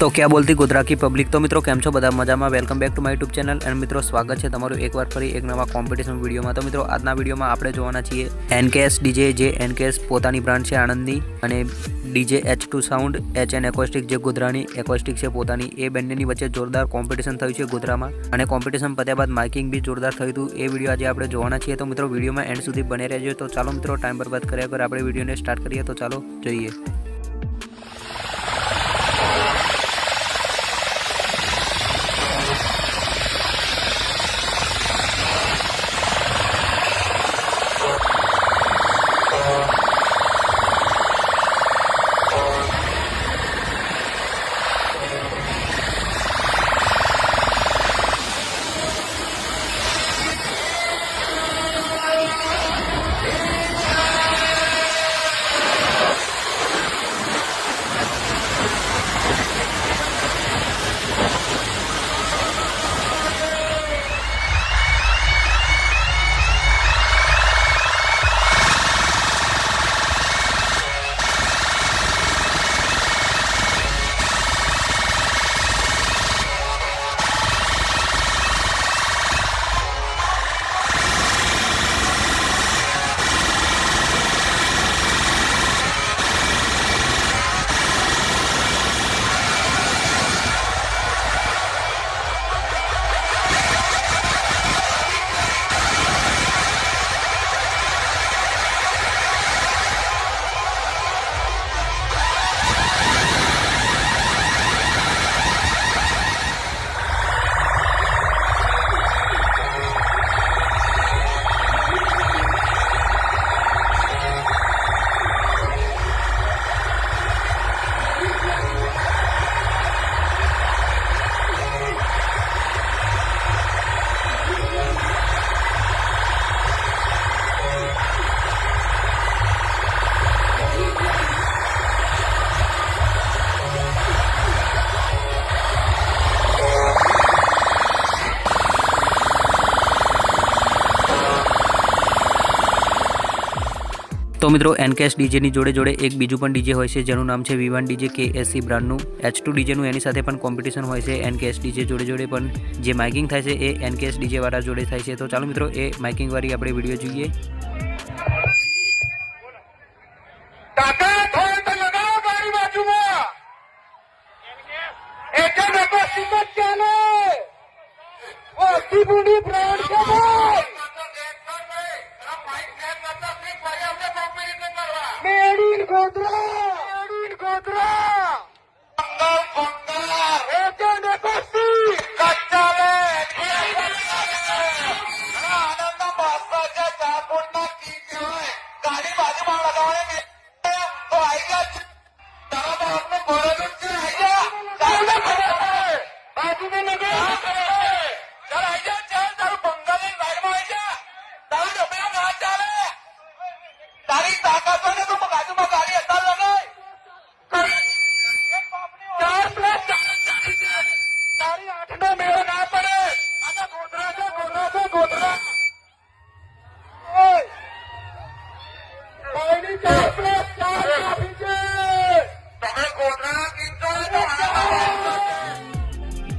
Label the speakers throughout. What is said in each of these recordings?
Speaker 1: તો ક્યાં બોલતી ગુજરાતી પબ્લિક તો મિત્રો, કેમ છો બધા? મજામાં? Welcome back to my YouTube channel અને મિત્રો, સ્વાગત છે તમારું એકવાર ફરી એક નવા કોમ્પિટિશન વિડીયોમાં. તો મિત્રો, આજના વિડીયોમાં આપણે જોવાના છીએ એનકેએસ ડીજે જે એનકેએસ પોતાની બ્રાન્ડ છે આણંદની, અને DJ H two sound H N acoustic જે ગોધરાની એકોસ્ટિક છે પોતાની, એ બંનેની વચ્ચે જોરદાર કોમ્પિટિશન થયું છે ગોધરામાં અને કોમ્પિટિશન પત્યા બાદ માઇકિંગ બી જોરદાર થયું હતું. એ વીડિયો આજે આપણે જોવાના છીએ. તો મિત્રો, વિડીયોમાં એન્ડ સુધી બને રહેજો. તો ચાલો મિત્રો ટાઈમ બરબાદ કર્યા વગર આપણે વિડીયોને સ્ટાર્ટ કરીએ. તો ચાલો, જોઈએ. તો મિત્રો એનકેએસ ડીજેની જોડે જોડે એક બીજું પણ ડીજે હોય છે જેનું નામ છે વિવાન ડીજે કે એસસી બ્રાન્ડનું. એચ ટુ ડીજેનું એની સાથે પણ કોમ્પિટિશન હોય છે એનકેએસ ડીજે જોડે જોડે પણ જે માઇકિંગ થાય છે એ એનકેએસ ડીજે વાળા જોડે થાય છે. તો ચાલો મિત્રો એ માઇકિંગ વાળી આપણે વીડિયો જોઈએ.
Speaker 2: તાકાત હોય બાજુમાં
Speaker 3: લગાવવાની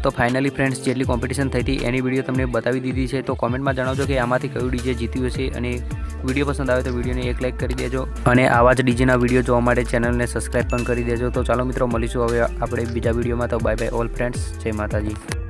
Speaker 1: તો ફાઇનલી ફ્રેન્ડ્સ જેટલી કોમ્પિટિશન થઈ હતી, એની વીડિયો તમને બતાવી દીધી છે. તો કોમેન્ટમાં જણાવજો કે આમાંથી કયું ડીજે જીત્યું હશે અને વીડિયો પસંદ આવે તો વિડીયોને એક લાઇક કરી દેજો અને આવા જ ડીજેના વીડિયો જોવા માટે ચેનલને સબસ્ક્રાઈબ પણ કરી દેજો. તો ચાલો મિત્રો, મળીશું હવે આપણે બીજા વિડીયોમાં તો બાય બાય ઓલ ફ્રેન્ડ્સ જય માતાજી.